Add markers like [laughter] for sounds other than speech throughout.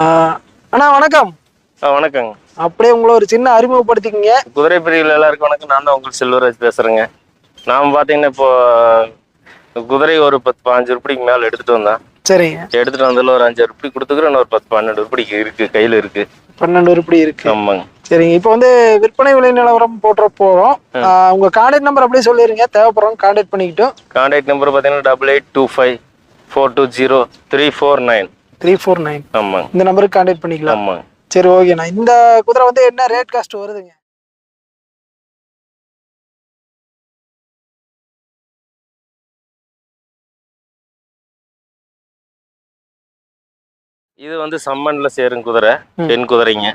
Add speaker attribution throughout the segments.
Speaker 1: அண்ணா வணக்கம்.
Speaker 2: வணக்கங்க.
Speaker 1: அப்படியே உங்களை ஒரு சின்ன அறிமுகப்படுத்திக்கிங்க.
Speaker 2: குதிரை பிரிவில் எல்லாருக்கும் வணக்கம். நான் தான் உங்களுக்கு செல்வராஜ் பேசுறேங்க. நான் பார்த்தீங்கன்னா இப்போ குதிரை ஒரு பத்து பாஞ்சு உருப்படிக்கு மேலே எடுத்துட்டு வந்தேன்.
Speaker 1: சரிங்க.
Speaker 2: எடுத்துட்டு வந்ததுல ஒரு அஞ்சு உருப்படி கொடுத்துக்கிறேன் இன்னொரு பத்து பன்னெண்டு உருப்படிக்கு இருக்கு கையில் இருக்கு.
Speaker 1: பன்னெண்டு உருப்படி இருக்கு.
Speaker 2: ஆமாங்க.
Speaker 1: சரிங்க. இப்போ வந்து விற்பனை விலை நிலவரம் போட்டுற போறோம். உங்க கான்டாக்ட் நம்பர் அப்படியே சொல்லிருங்க. தேவைப்படுறோம் கான்டாக்ட் பண்ணிக்கிட்டோம்
Speaker 2: கான்டாக்ட் நம்பர் பார்த்தீங்கன்னா double eight two five four two zero three four nine
Speaker 1: three four nine
Speaker 2: ஆமாங்க.
Speaker 1: இந்த நம்பருக்கு கான்டாக்ட் பண்ணிக்கலாம்.
Speaker 2: ஆமாங்க.
Speaker 1: சரி ஓகேண்ணா இந்த குதிரை வந்து என்ன ரேட் காஸ்ட் வருதுங்க?
Speaker 2: இது வந்து சம்மன்ல சேரும் குதிரை. பெண் குதிரைங்க.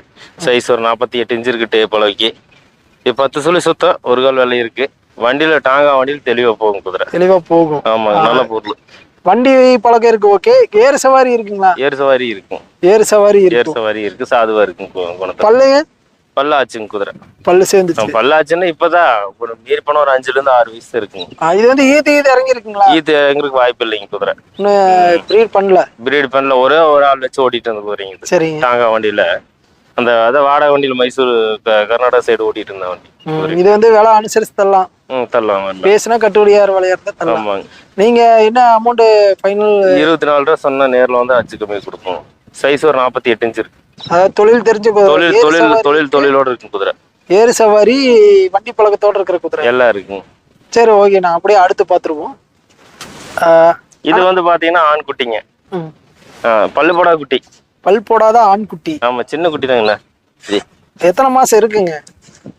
Speaker 2: சைஸ் ஒரு நாற்பத்தி எட்டு இன்ச்சு இருக்கு டேப்பளவுக்கு இது பத்து சொல்லி சுத்தம் ஒரு கால் வேலை இருக்கு. வண்டியில டாங்கா வண்டியில் தெளிவா போகும் குதிரை.
Speaker 1: தெளிவா போகும்.
Speaker 2: ஆமாங்க நல்ல பொருள்.
Speaker 1: வண்டி பழக்கம் இருக்கு ஓகே ஏறு சவாரி இருக்குங்களா?
Speaker 2: ஏர் சவாரி இருக்கும்.
Speaker 1: ஏறு சவாரி
Speaker 2: ஏர் சவாரி இருக்கு சாதுவா இருக்கும்
Speaker 1: பல்லுங்க?
Speaker 2: பல்லாச்சுங்க குதிரை.
Speaker 1: பல்லு
Speaker 2: நம்ம பல்லாச்சுன்னா இப்பதான் ஒரு மீறி போன ஒரு அஞ்சுல இருந்து ஆறு வயசு இருக்குங்க.
Speaker 1: இது வந்து ஈத்து ஈத்து இறங்கி இருக்குங்களா
Speaker 2: ஈத்து எங்களுக்கு வாய்ப்பு இல்லைங்க குதிரை.
Speaker 1: ப்ரீட் பண்ணல.
Speaker 2: பிரீடு பண்ணல ஒரே ஒரு ஆள் வச்சு ஓட்டிட்டு குதிரைங்க இது.
Speaker 1: சரிங்க.
Speaker 2: டாங்கா வண்டியில. அந்த அத வாடகை வண்டியில மைசூர் கர்நாடகா சைடு ஓட்டிட்டு இருந்த வண்டி.
Speaker 1: இது வந்து விலை அனுசரிச்சு தரலாம்.
Speaker 2: தரலாம்
Speaker 1: பேசுனா கட்டுப்படியார் விலையா இருந்தா தரலாம். நீங்க என்ன அமௌண்ட் ஃபைனல்
Speaker 2: இருபத்தி நாலு ரூபா சொன்னா நேர்ல வந்து அச்சு கம்மி கொடுப்போம். சைஸ் ஒரு நாற்பத்தி எட்டு இன்ச்சு இருக்கு.
Speaker 1: அதாவது தொழில் தெரிஞ்ச.
Speaker 2: தொழில் தொழில் தொழில் தொழிலோட இருக்கும் குதிரை.
Speaker 1: ஏறு சவாரி வண்டி பழக்கத்தோட இருக்கிற குதிரை.
Speaker 2: எல்லாம் இருக்குங்க
Speaker 1: சரி ஓகே நான் அப்படியே அடுத்து பார்த்துருவோம்.
Speaker 2: இது வந்து பாத்தீங்கன்னா ஆண் குட்டிங்க குட்டி.
Speaker 1: பல் போடாத ஆண் குட்டி.
Speaker 2: ஆமா சின்ன குட்டி தாங்கண்ணா இது
Speaker 1: எத்தனை மாசம் இருக்குங்க?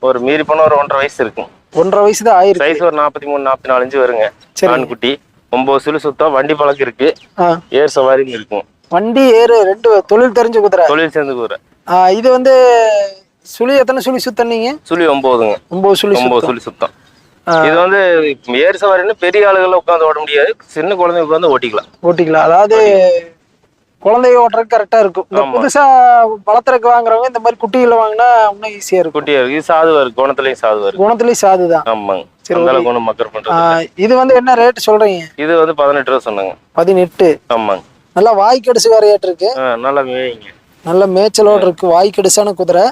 Speaker 2: ஒரு மீறி போன ஒரு ஒன்றரை வயசு இருக்கும்
Speaker 1: ஒன்றரை வயசு தான் ஆயிருக்கு.
Speaker 2: சைஸ் ஒரு நாற்பத்தி மூணு நாற்பத்தி நாலு இன்ச்சு வருங்க.
Speaker 1: சரி.
Speaker 2: ஆண் குட்டி. ஒன்பது சுழி சுத்தம் வண்டி பழக்கம் இருக்கு.
Speaker 1: ஆ,
Speaker 2: ஏர் சவாரியும் இருக்கும்.
Speaker 1: வண்டி ஏறு ரெண்டு தொழில் தெரிஞ்ச குதிரை
Speaker 2: தொழில் சேர்ந்து குதிரை
Speaker 1: ஆஹ், இது வந்து சுழி எத்தனை சுழி சுத்தனீங்க
Speaker 2: சுழி ஒன்பதுங்க
Speaker 1: ஒன்பது சுழி
Speaker 2: ஒன்பது
Speaker 1: சுத்தம்.
Speaker 2: சுழி சுத்தம். இது வந்து ஏர் சவாரின்னு பெரிய ஆளுகள் உட்காந்து ஓட முடியாது. சின்ன குழந்தைங்க உட்காந்து ஓட்டிக்கலாம்.
Speaker 1: ஓட்டிக்கலாம். அதாவது குழந்தைய ஓட்டுறதுக்கு கரெக்டா இருக்கும். இந்த
Speaker 2: ஆமா.
Speaker 1: புதுசா வளர்த்துறதுக்கு வாங்குறவங்க இந்த மாதிரி குட்டிகளை வாங்கினா இன்னும் ஈஸியா இருக்கும்.
Speaker 2: குட்டியா இருக்கு இது சாதுவா இருக்கு குணத்துலயும் சாதுவா இருக்கு
Speaker 1: குணத்துலயும் சாதுதான்.
Speaker 2: ஆமாங்க.
Speaker 1: சரி, இது வந்து என்ன ரேட் சொல்றீங்க?
Speaker 2: இது வந்து பதினெட்டு ரூபா சொன்னாங்க.
Speaker 1: பதினெட்டு.
Speaker 2: ஆமாங்க.
Speaker 1: நல்லா வாய் கடிச்சு வேறையாட்டு இருக்கு.
Speaker 2: நல்லா மேய்ங்க.
Speaker 1: நல்ல மேய்ச்சலோட இருக்கு. வாய் கடிசான குதிரை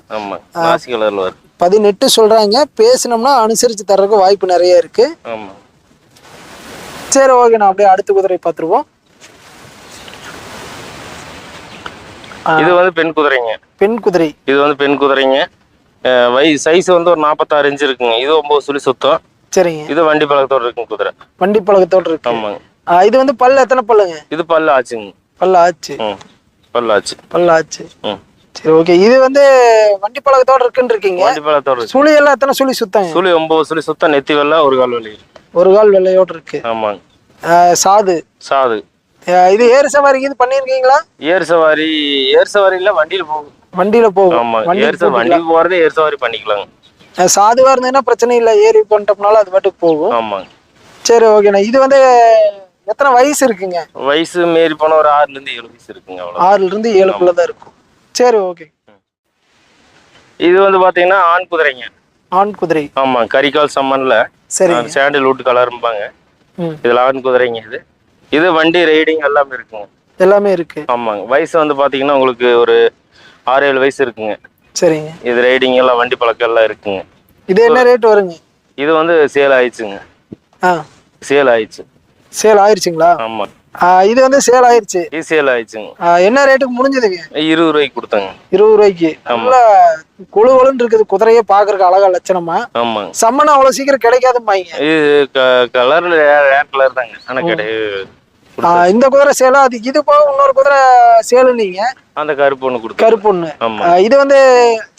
Speaker 2: நாசி கலர்ல வரும்
Speaker 1: பதினெட்டு சொல்றாங்க. பேசினோம்னா அனுசரிச்சு தர்றதுக்கு வாய்ப்பு நிறைய இருக்கு.
Speaker 2: ஆமா
Speaker 1: சரி ஓகே. நான் அப்படியே அடுத்த குதிரை பார்த்துருவோம்.
Speaker 2: இது வந்து பெண் குதிரைங்க.
Speaker 1: பெண் குதிரை.
Speaker 2: இது வந்து பெண் குதிரைங்க. வை சைஸ் வந்து ஒரு நாற்பத்தாறு இன்ச்சு இருக்குங்க. இது ஒன்பது சுழி சுத்தம்.
Speaker 1: சரிங்க.
Speaker 2: இது வண்டி பழக்கத்தோட இருக்குங்க குதிரை.
Speaker 1: வண்டி பழக்கத்தோட இருக்கு.
Speaker 2: ஆமாங்க.
Speaker 1: இது வந்து பல்லு எத்தனை பல்லுங்க?
Speaker 2: இது பல்லு ஆச்சுங்க.
Speaker 1: பல்லு ஆச்சு.
Speaker 2: பல்லு ஆச்சு.
Speaker 1: பல்லு ஆச்சு. சரி ஓகே இது வந்து வண்டி பழக்கத்தோட இருக்குன்னு இருக்கீங்க.
Speaker 2: வண்டி பழக்கத்தோட
Speaker 1: சுழி எல்லாம் எத்தனை சுழி சுத்தாங்க?
Speaker 2: சுழி ஒன்பது சுழி சுத்தம் நெத்தி வெள்ளை ஒரு கால் வலி
Speaker 1: ஒரு கால் வெள்ளையோட இருக்கு.
Speaker 2: ஆமாங்க.
Speaker 1: சாது.
Speaker 2: சாது.
Speaker 1: இது ஏறு சவாரி இது பண்ணிருக்கீங்களா
Speaker 2: ஏர் சவாரி ஏர் சவாரியில வண்டியில போகும்.
Speaker 1: வண்டியில போகும்.
Speaker 2: ஆமா
Speaker 1: வண்டி
Speaker 2: ஏர் சவாரி வண்டிக்கு போறதே ஏர் சவாரி பண்ணிக்கலாங்க.
Speaker 1: சாதுவா இருந்ததுன்னா பிரச்சனை இல்லை. ஏறி பண்ணிட்டோம்னாலும் அது பாட்டுக்கு போகும்.
Speaker 2: ஆமாங்க.
Speaker 1: சரி ஓகேண்ணா இது வந்து எத்தனை வயசு இருக்குங்க?
Speaker 2: வயசு மீறி போன ஒரு ஆறுல இருந்து ஏழு வயசு இருக்குங்க
Speaker 1: ஆறுல இருந்து ஏழுக்குள்ள தான் இருக்கும். சரி ஓகே
Speaker 2: இது வந்து பாத்தீங்கன்னா ஆண் குதிரைங்க.
Speaker 1: ஆண் குதிரை.
Speaker 2: ஆமா கரிகால் சம்மன்ல.
Speaker 1: சரி
Speaker 2: சாண்டில் வுட் கலரும்பாங்க இதுல ஆண் குதிரைங்க இது. இது வண்டி ரைடிங் எல்லாமே இருக்குங்க
Speaker 1: எல்லாமே இருக்கு.
Speaker 2: ஆமாங்க. வயசு வந்து பாத்தீங்கன்னா உங்களுக்கு ஒரு ஆறு ஏழு வயசு இருக்குங்க.
Speaker 1: சரிங்க.
Speaker 2: இது ரைடிங் எல்லாம் வண்டி பழக்கம் எல்லாம் இருக்குங்க.
Speaker 1: இது என்ன ரேட் வருங்க?
Speaker 2: இது வந்து சேல் ஆயிடுச்சுங்க.
Speaker 1: ஆ.
Speaker 2: சேல் ஆயிடுச்சு.
Speaker 1: சேல் ஆயிருச்சுங்களா?
Speaker 2: ஆமா.
Speaker 1: இது வந்து சேல் ஆயிருச்சு.
Speaker 2: இது சேல் ஆயிடுச்சுங்க.
Speaker 1: என்ன ரேட்டுக்கு முடிஞ்சதுங்க?
Speaker 2: இருபது ரூபாய்க்கு கொடுத்தாங்க.
Speaker 1: இருபது ரூபாய்க்கு. நல்லா குழு குழுன்னு இருக்குது. குதிரையே பாக்குறதுக்கு அழகா லட்சணமா.
Speaker 2: ஆமாங்க.
Speaker 1: சம்மன் அவ்வளவு சீக்கிரம் கிடைக்காதும்பாங்க.
Speaker 2: இது கலர்ல ரேர் கலர் தாங்க. ஆனா கிடையாது
Speaker 1: இந்த குதிரை சேலா அது இது போக இன்னொரு குதிரை சேலு நீங்க.
Speaker 2: அந்த கருப்பு ஒண்ணு கொடுத்தாங்க
Speaker 1: கருப்பு ஒண்ணு இது வந்து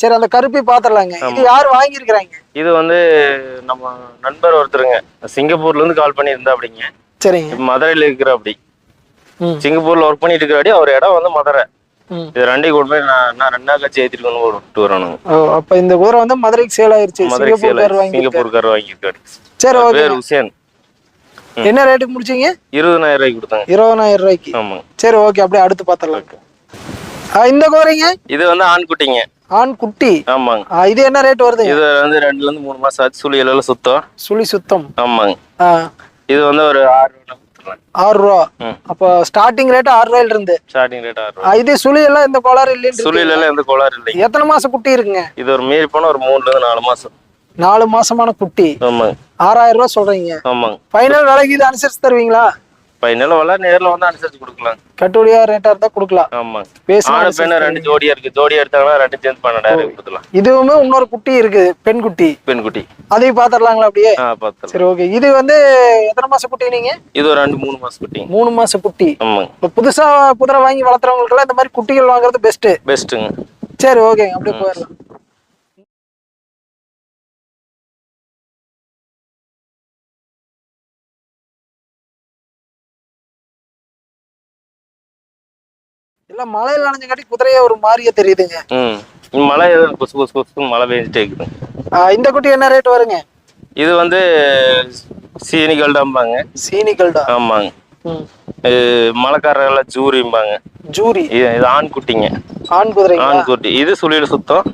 Speaker 1: சரி அந்த கருப்பை பாத்திரலாங்க இது யார் வாங்கியிருக்கிறாங்க?
Speaker 2: இது வந்து நம்ம நண்பர் ஒருத்தருங்க. சிங்கப்பூர்ல இருந்து கால் பண்ணியிருந்தா அப்படிங்க.
Speaker 1: சரிங்க.
Speaker 2: மதுரையில இருக்கிற அப்படி. சிங்கப்பூர்ல ஒர்க் பண்ணிட்டு இருக்கிறாடி அவர் இடம் வந்து மதுரை. இது ரெண்டையும் கொண்டு போய் நான் நான் ரெண்டு கட்சி ஏத்திட்டு வந்து விட்டு வரணுங்க
Speaker 1: ஓ அப்ப இந்த குதிரை வந்து மதுரைக்கு சேல் ஆயிருச்சு.
Speaker 2: மதுரை
Speaker 1: சிங்கப்பூர்கார் வாங்கி
Speaker 2: சிங்கப்பூர்கார் வாங்கியிருக்காரு.
Speaker 1: சரி
Speaker 2: பேர் ஹுசேன்
Speaker 1: என்ன ரேட்டுக்கு முடிச்சீங்க?
Speaker 2: இருபதனாயிரம் ரூபாய்க்கு கொடுத்தாங்க
Speaker 1: இருபதாயிரம் ரூபாய்க்கு.
Speaker 2: ஆமாங்க
Speaker 1: சரி ஓகே அப்படியே அடுத்து பார்த்துடலாம். இந்த குதிரைங்க
Speaker 2: இது வந்து ஆண் குட்டிங்க
Speaker 1: ஆண் குட்டி
Speaker 2: ஆமாங்க
Speaker 1: இது என்ன ரேட் வருதுங்க
Speaker 2: இது வந்து ரெண்டுல இருந்து மூணு மாசம் ஆச்சு. சுழி எல்லாம் சுத்தம்.
Speaker 1: சுழி சுத்தம்.
Speaker 2: ஆமாங்க. இது வந்து ஒரு ஆறு
Speaker 1: ஆறு ரூபா. அப்போ ஸ்டார்டிங் ரேட் ஆறு ரூபாயில இருந்து.
Speaker 2: ஸ்டார்டிங் ரேட் ஆறு ரூபா
Speaker 1: இது சுழி எல்லாம் இந்த கோளாறு இல்லைன்னு
Speaker 2: சுழியில எல்லாம் எந்த கோளாறு இல்லைங்க.
Speaker 1: எத்தனை மாசம் குட்டி இருக்குங்க?
Speaker 2: இது ஒரு மீறி போனா ஒரு மூணுல இருந்து நாலு மாசம்.
Speaker 1: நாலு மாசமான குட்டி. ஆறாயிரம் ரூபாய் சொல்றீங்க. ஃபைனல் விலைக்கு இது அனுசரிச்சு தருவீங்களா?
Speaker 2: பையனால வள நேர்ல வந்து அனுசரிச்சு கொடுக்கலாம்.
Speaker 1: கட்டுப்படியா ரேட்டா இருந்தா கொடுக்கலாம்.
Speaker 2: ஆமாங்க
Speaker 1: பேசுனா
Speaker 2: பெண்ணு ரெண்டு ஜோடியா இருக்கு. ஜோடியா எடுத்தாங்கன்னா ரெண்டு சேர்ந்து பன்னெண்டாயிரம் கொடுக்கலாம்
Speaker 1: இதுவுமே இன்னொரு குட்டி இருக்கு. பெண் குட்டி.
Speaker 2: பெண் குட்டி
Speaker 1: அதையும் பாத்துடலாங்களா அப்படியே? சரி ஓகே இது வந்து எத்தனை மாச குட்டி நீங்க?
Speaker 2: இது ஒரு ரெண்டு மூணு மாசம் குட்டிங்க
Speaker 1: மூணு மாச குட்டி. இப்போ புதுசா குதிரை வாங்கி வளர்த்துறவங்களுக்குலாம் இந்த மாதிரி குட்டிகள் வாங்குறது பெஸ்ட்
Speaker 2: பெஸ்ட்டுங்க
Speaker 1: சரி ஓகேங்க அப்படியே போயிடலாம். எல்லாம் மழையில் நனைஞ்சங்காட்டி குதிரையே ஒரு மாதிரியே தெரியுதுங்க.
Speaker 2: மழை கொசு கொசு கொசு மழை பெஞ்சிட்டே இருக்குது.
Speaker 1: இந்த குட்டி என்ன ரேட் வருங்க?
Speaker 2: இது வந்து சீனி கல்டாம்பாங்க.
Speaker 1: சீனி கல்டா?
Speaker 2: ஆமாங்க. மலைக்காரர்கள் ஜூரிம்பாங்க.
Speaker 1: ஜூரி?
Speaker 2: இது ஆண் குட்டிங்க.
Speaker 1: ஆண் குதிரைங்களா?
Speaker 2: ஆண் குட்டி. இது சுழியில் சுத்தம்.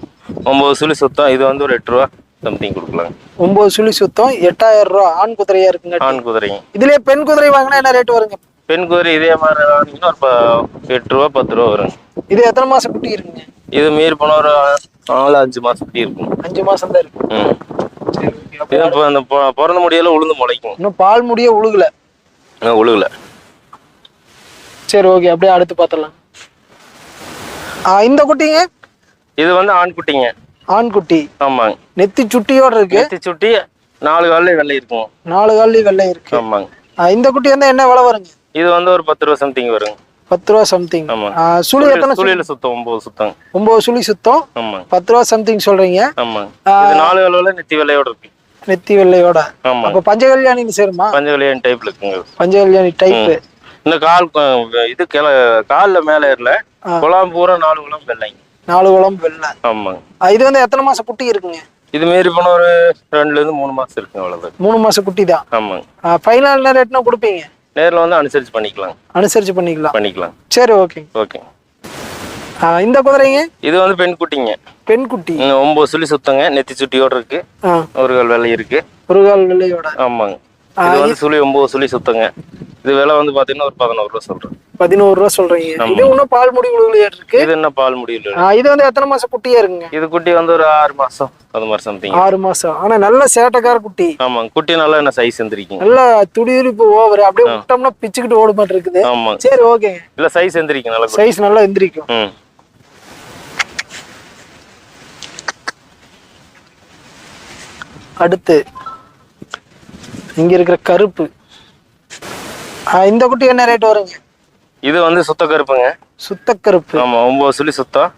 Speaker 2: ஒம்பது சுழி சுத்தம். இது வந்து ஒரு எட்டு ரூபா சம்திங் கொடுக்கலாங்க.
Speaker 1: ஒன்பது சுழி சுத்தம் எட்டாயிரம் ரூபா ஆண் குதிரையா இருக்குங்க.
Speaker 2: ஆண் குதிரைங்க.
Speaker 1: இதுலயே பெண் குதிரை வாங்கினா என்ன ரேட் வருங்க?
Speaker 2: பெண் குதிரை இதே மாதிரி வாங்கினீங்கன்னா ஒரு எட்டு ரூபா பத்து ரூபா வருங்க.
Speaker 1: இது எத்தனை மாசம் குட்டி இருக்குங்க?
Speaker 2: இது மீறி போனால் ஒரு நாலு அஞ்சு மாசம் குட்டி இருக்கும்.
Speaker 1: அஞ்சு மாசம் தான் இருக்கு
Speaker 2: ம்.
Speaker 1: சரி okay. அப்ப
Speaker 2: இது இப்போ அந்த பிறந்த முடியல உளுந்து முளைக்கும்.
Speaker 1: இன்னும் பால் முடிய உழுகல.
Speaker 2: ஆ, உழுகல.
Speaker 1: சரி ஓகே. அப்படியே அடுத்து பார்த்துடலாம் ஆ, இந்த குட்டிங்க?
Speaker 2: இது வந்து ஆண் குட்டிங்க.
Speaker 1: ஆண் குட்டி.
Speaker 2: ஆமாங்க.
Speaker 1: நெத்தி சுட்டியோட இருக்கு.
Speaker 2: நேத்தி சுட்டி நாலு காலில் வெள்ளை இருக்கும்.
Speaker 1: நாலு கால்லயும் வெள்ளை இருக்கு.
Speaker 2: ஆமாங்க.
Speaker 1: இந்த குட்டி வந்து என்ன விலை வருங்க?
Speaker 2: இது வந்து ஒரு பத்து ரூபா சம்திங் வருங்க.
Speaker 1: பத்து ரூபா சம்திங்
Speaker 2: ஆமா.
Speaker 1: சுழி எத்தனை சுழி?
Speaker 2: சுழியில சுத்தம் ஒன்பது சுத்தம்.
Speaker 1: ஒன்பது சுழி சுத்தம்.
Speaker 2: ஆமாங்க
Speaker 1: பத்து ரூபா சம்திங் சொல்றீங்க.
Speaker 2: இது நாலு காலில் நெத்தி வெள்ளையோட இருக்கு.
Speaker 1: நெத்தி வெள்ளையோட
Speaker 2: ஆமாங்க
Speaker 1: அப்ப பஞ்சகல்யாணி சேருமா?
Speaker 2: பஞ்சவலியான் டைப்ல இருக்குங்க
Speaker 1: பஞ்சகல்யாணி டைப்
Speaker 2: இந்த கால் இது கிள காலில் மேலே ஏறல. குழாம் பூரா நாலு குழாம் வெள்ளைங்க.
Speaker 1: நாலு குளம் வெள்ளை.
Speaker 2: ஆமாங்க.
Speaker 1: இது வந்து எத்தனை மாசம் குட்டி இருக்குங்க?
Speaker 2: இது மாரி போன ஒரு ரெண்டுல இருந்து மூணு மாசம் இருக்குங்க அவ்வளவுதான்.
Speaker 1: மூணு மாசம் குட்டி தான்.
Speaker 2: ஆமாங்க.
Speaker 1: ஃபைனல் என்ன ரேட்னா கொடுப்பீங்க?
Speaker 2: நேர்ல வந்து அனுசரிச்சு பண்ணிக்கலாம்
Speaker 1: அனுசரிச்சு பண்ணிக்கலாம்.
Speaker 2: பண்ணிக்கலாம்.
Speaker 1: சரி ஓகே.
Speaker 2: ஓகே.
Speaker 1: இந்த குதிரைங்க?
Speaker 2: இது வந்து பெண் குட்டிங்க.
Speaker 1: பெண் குட்டி
Speaker 2: ஒன்பது சுழி சுத்தங்க நெத்தி சுட்டியோட இருக்கு. ஒரு கால் வெள்ளை இருக்கு.
Speaker 1: ஒரு கால் வெள்ளையோட
Speaker 2: ஆமாங்க இது வந்து சுழி ஒன்பது சுழி சுத்தங்க. இது விலை வந்து பாத்தீங்கன்னா ஒரு பதினோரு ரூபா சொல்றேன்.
Speaker 1: பதினோரு ரூபா சொல்றீங்க. இது இன்னும் பால் முடி உழுகுலையா இருக்கு?
Speaker 2: இது என்ன பால் முடியல
Speaker 1: ஆ, இது வந்து எத்தனை மாசம் குட்டியா இருக்குங்க?
Speaker 2: இது குட்டி வந்து ஒரு ஆறு மாசம் அது மாதிரி சம்திங்
Speaker 1: ஆறு மாசம். ஆனா நல்ல சேட்டைக்கார குட்டி.
Speaker 2: ஆமாங்க குட்டி நல்லா என்ன சைஸ் எந்திரிக்குங்க
Speaker 1: நல்ல துடியுரிப்பு ஓவர் அப்படியே விட்டோம்னா பிச்சுக்கிட்டு ஓட மாட்டு இருக்குது
Speaker 2: ஆமாங்க
Speaker 1: சரி ஓகேங்க
Speaker 2: இல்ல சைஸ் எந்திரிக்கும் நல்லா.
Speaker 1: சைஸ் நல்லா எந்திரிக்கும். அடுத்து இங்க இருக்கிற கருப்பு. இந்த குட்டி என்ன ரேட் வருங்க?
Speaker 2: இது வந்து சுத்த கருப்புங்க.
Speaker 1: சுத்த கருப்பு.
Speaker 2: ஆமா ஒன்பது சுழி சுத்தம்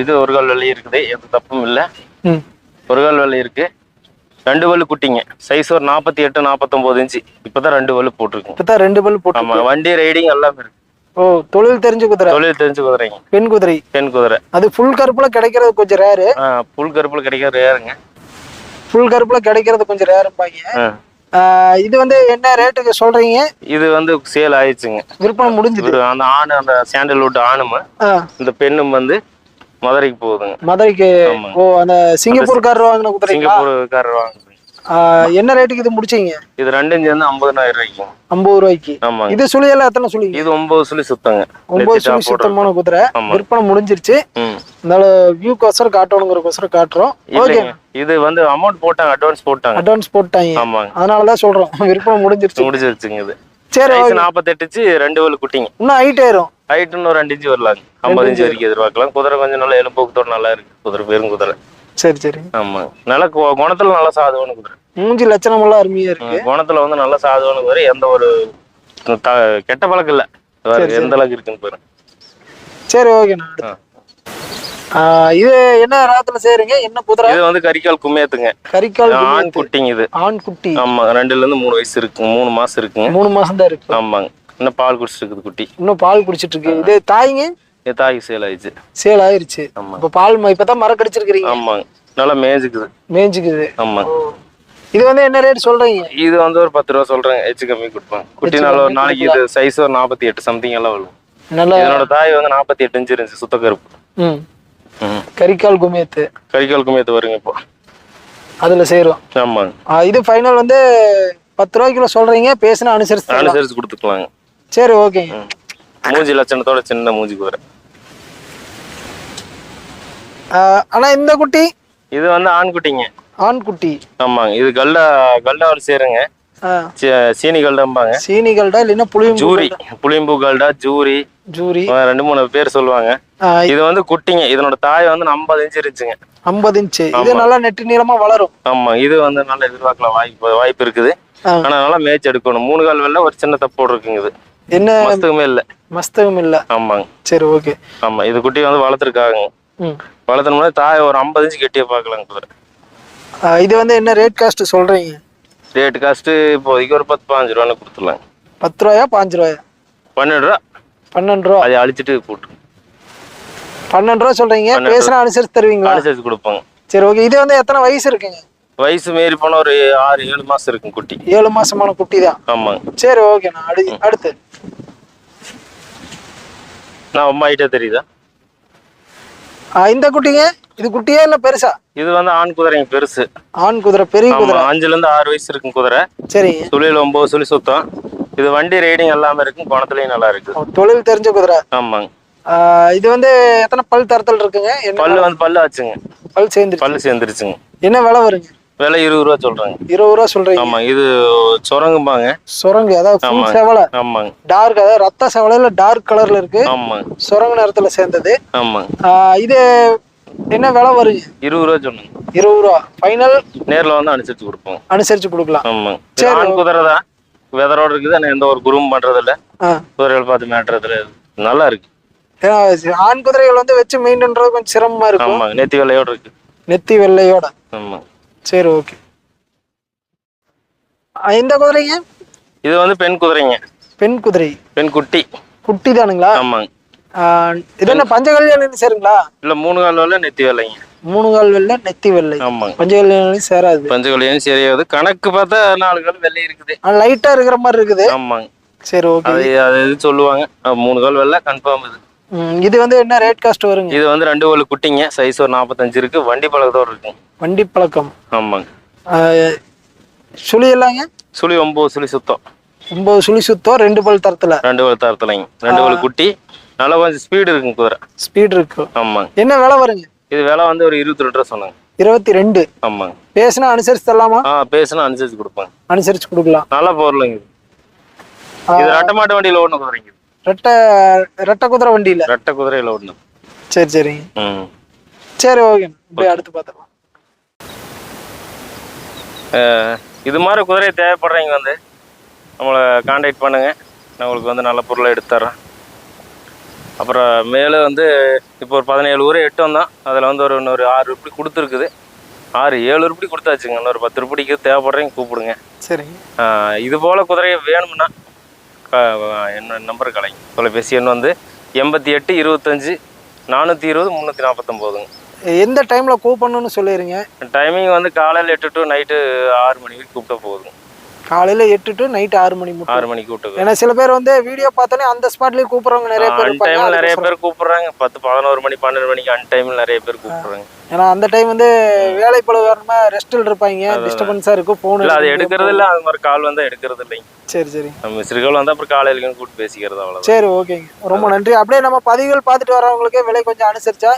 Speaker 2: இது ஒரு கால் வெள்ளை இருக்குது எந்த தப்பும் இல்லை. ஒரு கால் வெள்ளை இருக்கு. ரெண்டு வலு குட்டிங்க. சைஸ் ஒரு நாற்பத்தி எட்டு நாற்பத்தொம்போது இன்ச்சு. இப்பதான் ரெண்டு வலு போட்டிருக்குங்க.
Speaker 1: இப்பதான் ரெண்டு பல் போட்டு
Speaker 2: ஆமா வண்டி ரைடிங் எல்லாமே இருக்கு.
Speaker 1: ஓ தொழில் தெரிஞ்ச குதிரை?
Speaker 2: தொழில் தெரிஞ்சு குதிரைங்க.
Speaker 1: பெண் குதிரை.
Speaker 2: பெண் குதிரை.
Speaker 1: அது ஃபுல் கருப்புல கிடைக்கிறது கொஞ்சம் ரேரு
Speaker 2: ஆ, புல் கருப்புல கிடைக்கிற ரேருங்க
Speaker 1: ஃபுல் கருப்புல கிடைக்கிறது கொஞ்சம்.
Speaker 2: ஆ,
Speaker 1: இது வந்து என்ன ரேட்டுக்கு சொல்றீங்க?
Speaker 2: இது வந்து சேல் ஆயிடுச்சுங்க.
Speaker 1: விற்பனை முடிஞ்சுது.
Speaker 2: அந்த ஆணு அந்த சாண்டல்வுட் ஆணும் இந்த பெண்ணும் வந்து மதுரைக்கு போகுதுங்க.
Speaker 1: மதுரைக்கு. ஓ அந்த சிங்கப்பூர்காரர் வாங்கின குதிரைங்களா?
Speaker 2: சிங்கப்பூர்காரர் வாங்குது
Speaker 1: ஆ, என்ன ரேட்டுக்கு இது முடிச்சீங்க?
Speaker 2: இது ரெண்டும் சேர்ந்து ஐம்பதனாயிரம் ரூபாய்க்கு.
Speaker 1: ஐம்பது ரூபாய்க்கு.
Speaker 2: ஆமாங்க.
Speaker 1: இது சுழியெல்லாம் எத்தனை சுழிங்க
Speaker 2: இது ஒன்பது சுழி சுத்தங்க.
Speaker 1: ஒன்பது சுழி. சுத்தமான குதிரை.
Speaker 2: ஆமா.
Speaker 1: விற்பனை முடிஞ்சிருச்சு.
Speaker 2: ம்.
Speaker 1: அதனால வியூக்கோசரம் காட்டணுங்கிறக்கோசரம் காட்டுறோம். ஓகே
Speaker 2: இது வந்து அமௌண்ட் போட்டாங்க அட்வான்ஸ் போட்டாங்க.
Speaker 1: அட்வான்ஸ் போட்டாங்க.
Speaker 2: ஆமாங்க.
Speaker 1: அதனாலதான் சொல்றோம். [laughs] விற்பனை முடிஞ்சிருச்சு.
Speaker 2: முடிஞ்சிருச்சுங்க இது.
Speaker 1: சரி
Speaker 2: சைஸ்
Speaker 1: ஓகே
Speaker 2: நாற்பத்தெட்டு இன்ச்சு ரெண்டு வலு குட்டிங்க.
Speaker 1: இன்னும் ஹைட் ஏறும்.
Speaker 2: ஹைட் இன்னும் ரெண்டு இன்ச்சு வரலாங்க. ஐம்பது இன்ச்சு வரைக்கும் எதிர்பார்க்கலாம். குதிரை கொஞ்சம் நல்லா எலும்போக்கத்தோட நல்லா இருக்கு. குதிரை பெரும் குதிரை.
Speaker 1: சரி சரி.
Speaker 2: ஆமாங்க நல்ல கு- குணத்துல நல்லா சாதுவான குதிரை
Speaker 1: மூஞ்சி லட்சணம் எல்லாம் அருமையா இருக்கு.
Speaker 2: ம், குணத்துல வந்து நல்ல சாதுவான குதிரை எந்த ஒரு த- கெட்ட பழக்கம் இல்ல. பாரு, எந்த அளவுக்கு இருக்குன்னு பாருங்க
Speaker 1: சரி ஓகேண்ணா அடுத்து. ஆ, இது என்ன ராத்துல செய்றீங்க? என்ன குதிரை
Speaker 2: இது வந்து கரிக்கால் கும்மியத்துங்க.
Speaker 1: கரிக்கால்
Speaker 2: ஆண்
Speaker 1: குதிரை.
Speaker 2: குட்டிங்க இது.
Speaker 1: ஆண் குட்டி.
Speaker 2: ஆமா ரெண்டுல இருந்து மூணு வயசு இருக்குங்க மூணு மாசம் இருக்குங்க.
Speaker 1: மூணு மாசம் தான் இருக்கு.
Speaker 2: ஆமாங்க. இன்னும் பால் குடிச்சிட்டு இருக்குது குட்டி.
Speaker 1: இன்னும் பால் குடிச்சிட்டு இருக்கு. இது தாய்ங்க?
Speaker 2: தாய்க்கு சேல் ஆயிடுச்சு.
Speaker 1: சேல் ஆயிருச்சு.
Speaker 2: ஆமா.
Speaker 1: இப்ப பால் இப்பதான் மரம் கடிச்சிருக்கிறீங்க.
Speaker 2: ஆமாங்க நல்லா மேய்ஞ்சுக்குது
Speaker 1: மேய்ஞ்சுக்குது
Speaker 2: ஆமாங்க
Speaker 1: இது வந்து என்ன ரேட் சொல்றீங்க?
Speaker 2: இது வந்து ஒரு பத்து ரூபா சொல்றேன். எச்சு கம்மி கொடுப்பாங்க குட்டி நல்ல ஒரு நாளைக்கு இது சைஸ் ஒரு நாற்பத்தி எட்டு சம்திங் எல்லாம் வரும்.
Speaker 1: நல்ல
Speaker 2: இதனோட தாய் வந்து நாற்பத்தி எட்டு இன்ச்சு இருந்துச்சு சுத்த கருப்பு.
Speaker 1: கரிக்கால் குமியத்து.
Speaker 2: கரிகால் குமியத்து வருங்க இப்போ.
Speaker 1: அதுல சேரும்.
Speaker 2: ஆமாங்க
Speaker 1: இது ஃபைனல் வந்து பத்து ரூபாய் கிலோ சொல்றீங்க பேசினா அனுசரிச்சு.
Speaker 2: அனுசரிச்சு கொடுத்துக்கலாங்க.
Speaker 1: சரி
Speaker 2: ம். மூஞ்சி லட்சணத்தோட சின்ன மூஞ்சி குதிரை
Speaker 1: ஆஹ் ஆனா இந்த குட்டி?
Speaker 2: இது வந்து ஆண்குட்டிங்க
Speaker 1: ஆண் குட்டி.
Speaker 2: ஆமாங்க. இது கல்டா கல்டாவில் சேருங்க.
Speaker 1: ஆஹ்
Speaker 2: சி- சீனி கல்டாம்பாங்க.
Speaker 1: சீனிகள்டா இல்லைன்னா புளியும்
Speaker 2: ஜூரி புளியம்பூ கல்டா ஜூரி.
Speaker 1: ஜூரி.
Speaker 2: ரெண்டு மூணு பேர் சொல்லுவாங்க. இது வந்து குட்டிங்க. இதனோட தாய் வந்து ஐம்பது இன்ச்சு இருந்துச்சுங்க.
Speaker 1: ஐம்பது இன்ச்சு. இது நல்லா நெட்டு நீளமா வளரும்.
Speaker 2: ஆமா இது வந்து நல்ல எதிர்பார்க்கலாம் வாய்ப்பு வாய்ப்பு இருக்குது. ஆனா நல்லா மேய்ச்சி எடுக்கணும். மூணு கால் வெள்ள ஒரு சின்ன தப்போடு இருக்குங்க இது.
Speaker 1: என்ன?
Speaker 2: மஸ்துக்குமே இல்ல.
Speaker 1: மஸ்தகம் இல்ல
Speaker 2: ஆமாங்க.
Speaker 1: சரி ஓகே.
Speaker 2: ஆமா. இது குட்டி வந்து வளர்த்துருக்காங்க. வளர்த்தனோட தாய் ஒரு ஐம்பது இன்ச்சு கெட்டியா பார்க்கலாங்க குதிரை
Speaker 1: இது வந்து என்ன ரேட் காஸ்ட் சொல்றீங்க?
Speaker 2: ரேட்டு காஸ்ட்டு இப்போதைக்கு ஒரு பத்து பாஞ்சு ரூபான்னு கொடுத்துடலாங்க.
Speaker 1: பத்து ரூபாயா பாஞ்சு ரூபாயா?
Speaker 2: பன்னெண்டு ரூபா.
Speaker 1: பன்னெண்டு ரூபா.
Speaker 2: அதை அழிச்சிட்டு போட்டு.
Speaker 1: பன்னெண்டு ரூபா சொல்றீங்க.
Speaker 2: பன்னெண்டு
Speaker 1: பேசினா அனுசரிச்சு தருவீங்களா?
Speaker 2: அனுசரிச்சு கொடுப்பாங்க.
Speaker 1: சரி ஓகே இது வந்து எத்தனை வயசு இருக்குங்க?
Speaker 2: வயசு மீறி போனா ஒரு ஆறு ஏழு மாசம் இருக்கும் குட்டி.
Speaker 1: ஏழு மாசமான குட்டி தான்
Speaker 2: ஆமாங்க.
Speaker 1: சரி ஓகேண்ணா அடு அடுத்து.
Speaker 2: நான் ரொம்ப ஹைட்டா தெரியுதா?
Speaker 1: இந்த குட்டிங்க? இது குட்டியா இல்ல பெருசா?
Speaker 2: இது வந்து ஆண் குதிரைங்க பெருசு.
Speaker 1: ஆண் குதிரை பெரிய குதிரை.
Speaker 2: அஞ்சுல இருந்து ஆறு வயசு இருக்கும் குதிரை.
Speaker 1: சரிங்க.
Speaker 2: சுழியில் ஒன்பது சுழி சுத்தம். இது வண்டி ரைடிங் எல்லாமே இருக்கும் குணத்துலயும் நல்லா இருக்கு.
Speaker 1: தொழில் தெரிஞ்ச குதிரை?
Speaker 2: ஆமாங்க.
Speaker 1: இது வந்து எத்தனை பல் தரத்தல் இருக்குங்க?
Speaker 2: பல்லு வந்து பல்லு ஆச்சுங்க.
Speaker 1: பல் சேர்ந்துருச்சு.
Speaker 2: பல்லு சேர்ந்துருச்சுங்க.
Speaker 1: என்ன விலை வருங்க?
Speaker 2: விலை இருபது ரூபா சொல்றாங்க.
Speaker 1: இருபது ரூபா சொல்றீங்க?
Speaker 2: ஆமா இது சுரங்கும்பாங்க.
Speaker 1: சுரங்கு அதாவது. செவலை.
Speaker 2: ஆமாங்க.
Speaker 1: டார்க் அதாவது ரத்த செவலையில டார்க் கலர்ல இருக்கு.
Speaker 2: ஆமாங்க
Speaker 1: சுரங்கு நேரத்துல சேர்ந்தது.
Speaker 2: ஆமாங்க
Speaker 1: இது என்ன விலை வருங்க
Speaker 2: இருபது ரூபா சொன்னாங்க.
Speaker 1: இருபது ரூபா. ஃபைனல்
Speaker 2: நேர்ல வந்து அனுசரிச்சு கொடுப்போம்.
Speaker 1: அனுசரிச்சு கொடுக்கலாம்.
Speaker 2: இது ஆண் குதிரை தான் வெதரோட இருக்குது ஆனா எந்த ஒரு குருவும் பண்றது இல்ல. குதிரைகள் பார்த்து மேட்டுறதுல நல்லா இருக்கு.
Speaker 1: ஆண் குதிரைகள் வந்து வச்சு மெயின் பண்றது கொஞ்சம் சிரமமா இருக்கும்.
Speaker 2: ஆமாங்க நெத்தி வெள்ளையோட இருக்கு.
Speaker 1: நெத்தி வெள்ளையோட.
Speaker 2: ஆமாங்க
Speaker 1: சரி ஓகே இந்த குதிரைங்க?
Speaker 2: இது வந்து பெண் குதிரைங்க.
Speaker 1: பெண் குதிரை.
Speaker 2: பெண் குட்டி.
Speaker 1: குட்டி தானுங்களா
Speaker 2: ஆமாங்க
Speaker 1: இது என்ன பஞ்சகல்யாணி சேருங்களா?
Speaker 2: இல்ல மூணு கால் வெள்ளை நெத்தி வெள்ளைங்க.
Speaker 1: மூணு கால் வெள்ளை நெத்தி வெள்ளை.
Speaker 2: ஆமாங்க.
Speaker 1: பஞ்சகல்யாணி சேராது.
Speaker 2: பஞ்சகலியும் சரியாது கணக்கு பார்த்தா நாலு கால் வெள்ளை இருக்குது.
Speaker 1: லைட்டா இருக்கிற மாதிரி இருக்குது.
Speaker 2: ஆமாங்க.
Speaker 1: சரி ஓகே
Speaker 2: அது இது சொல்லுவாங்க. மூணு கால் வெள்ளை கன்ஃபார்ம் இது.
Speaker 1: இது வந்து என்ன ரேட் காஸ்ட் வருங்க?
Speaker 2: இது வந்து ரெண்டு ஒரு குட்டிங்க. சைஸ் ஒரு நாற்பத்தஞ்சு இருக்கு. வண்டி பழக்கத்தோடு இருக்குங்க.
Speaker 1: வண்டி பழக்கம்.
Speaker 2: ஆமாங்க.
Speaker 1: சுழி எல்லாங்க?
Speaker 2: சுழி ஒன்பது சுழி சுத்தம்.
Speaker 1: ஒன்பது சுழி சுத்தம் ரெண்டு பல் தரத்துல.
Speaker 2: ரெண்டு வழி தரத்துலைங்க. ரெண்டு வழி குட்டி. நல்லா கொஞ்சம் ஸ்பீடு இருக்குங்க குதிரை.
Speaker 1: ஸ்பீட் இருக்கு.
Speaker 2: ஆமாங்க.
Speaker 1: என்ன விலை வருங்க?
Speaker 2: இது விலை வந்து ஒரு இருபத்தி ரெண்டு ரூபா சொன்னாங்க.
Speaker 1: இருபத்தி ரெண்டு.
Speaker 2: ஆமாங்க.
Speaker 1: பேசினா அனுசரிச்சு தரலாமா?
Speaker 2: ஆ பேசுனா அனுசரிச்சு கொடுப்பாங்க.
Speaker 1: அனுசரிச்சு கொடுக்கலாம்.
Speaker 2: நல்ல பொருளுங்க. இது இது ரெட்டை மாட்டு வண்டியில ஓடணும் குதிரைங்க.
Speaker 1: ரெட்டை ரெட்டை குதிரை வண்டியில?
Speaker 2: ரெட்டை குதிரையில ஓடணும்.
Speaker 1: சரி சரிங்க
Speaker 2: ம்.
Speaker 1: சரி ஓகே. இப்படியே அடுத்து பார்த்துக்கலாம்.
Speaker 2: இது மாதிரி குதிரை தேவைப்படுறவங்க வந்து நம்மளை காண்டாக்ட் பண்ணுங்க. நான் உங்களுக்கு வந்து நல்ல பொருளை எடுத்து தர்றேன். அப்புறம் மேலே வந்து இப்போ ஒரு பதினேழு ஊரே எட்டு வந்தோம். அதில் வந்து ஒரு இன்னொரு ஆறு உருப்படி கொடுத்துருக்குது. ஆறு ஏழு உருப்படி கொடுத்தாச்சுங்க. இன்னொரு பத்து உருப்படிக்கு தேவைப்படுறவங்க கூப்பிடுங்க.
Speaker 1: சரிங்க
Speaker 2: அஹ் இது போல் குதிரை வேணும்னா க- என்ன நம்பர் கலைங்க தொலைபேசி எண் வந்து எண்பத்தி எட்டு இருபத்தஞ்சி நானூற்றி இருபது முந்நூற்றி நாற்பத்தொம்போதுங்க
Speaker 1: எந்த டைம்ல கூப்பிடணும்னு சொல்லிடுங்க
Speaker 2: டைமிங் வந்து காலையில் எட்டு டு நைட்டு ஆறு மணி வரைக்கும் கூப்பிட்டா போதுங்க.
Speaker 1: காலையில எட்டு டு நைட் ஆறு மணி மட்டும்.
Speaker 2: ஆறு மணிக்கு கூப்பிட்டு
Speaker 1: ஏன்னா சில பேர் வந்து வீடியோ பார்த்தோன்னே அந்த ஸ்பாட்லயே கூப்பிடுறவங்க நிறைய பேர்
Speaker 2: டைம்ல நிறைய. பேர் கூப்பிடுறாங்க. பத்து பதினோரு மணி பன்னெண்டு மணிக்கு அன் டைம்ல நிறைய பேர் கூப்பிடுறாங்க.
Speaker 1: ஏன்னா அந்த டைம் வந்து வேலை பழு வேணுமா ரெஸ்டில் இருப்பாங்க. டிஸ்டர்பன்ஸா இருக்கும் போன்
Speaker 2: இல்ல அது எடுக்கிறது இல்ல. அது மாதிரி கால் வந்தா எடுக்கிறது இல்லைங்க.
Speaker 1: சரி சரி.
Speaker 2: நம்ம கால் வந்தா அப்புறம் காலையில கூப்பிட்டு பேசிக்கிறது அவ்வளவுதான்.
Speaker 1: சரி ஓகேங்க ரொம்ப நன்றி. அப்படியே நம்ம பதிவுகள் பார்த்துட்டு வரவங்களுக்கு விலை கொஞ்சம் அனுசரிச்சா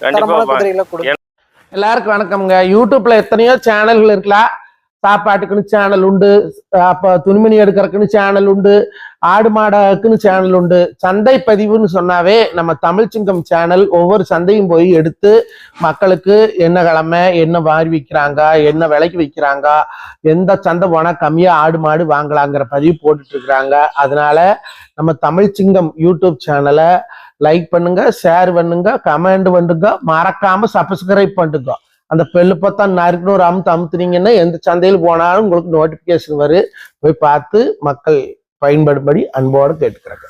Speaker 2: கண்டிப்பா
Speaker 3: எல்லாருக்கும் வணக்கம்ங்க. யூடியூப்ல எத்தனையோ சேனல்கள் இருக்கலாம் சாப்பாட்டுக்குன்னு சேனல் உண்டு. அப்போ துணிமணி எடுக்கிறதுக்குன்னு சேனல் உண்டு. ஆடு மாடக்குன்னு சேனல் உண்டு. சந்தை பதிவுன்னு சொன்னாவே நம்ம தமிழ் சிங்கம் சேனல் ஒவ்வொரு சந்தையும் போய் எடுத்து மக்களுக்கு என்ன கிழமை என்ன வாரி விற்கிறாங்க என்ன விலைக்கு விற்கிறாங்க எந்த சந்தை போனால் கம்மியாக ஆடு மாடு வாங்கலாங்கிற பதிவு போட்டுட்டு இருக்கிறாங்க அதனால நம்ம தமிழ் சிங்கம் யூடியூப் சேனலை லைக் பண்ணுங்க ஷேர் பண்ணுங்க கமெண்ட் பண்ணுங்க மறக்காம சப்ஸ்கிரைப் பண்ணுங்க. அந்த பெல்லு பார்த்தா நறுக்குன்னு ஒரு அமுத்து அமுத்துனீங்கன்னா எந்த சந்தையில் போனாலும் உங்களுக்கு நோட்டிபிகேஷன் வரும். போய் பார்த்து மக்கள் பயன்படும்படி அன்போடு கேட்டுக்கிறாங்க.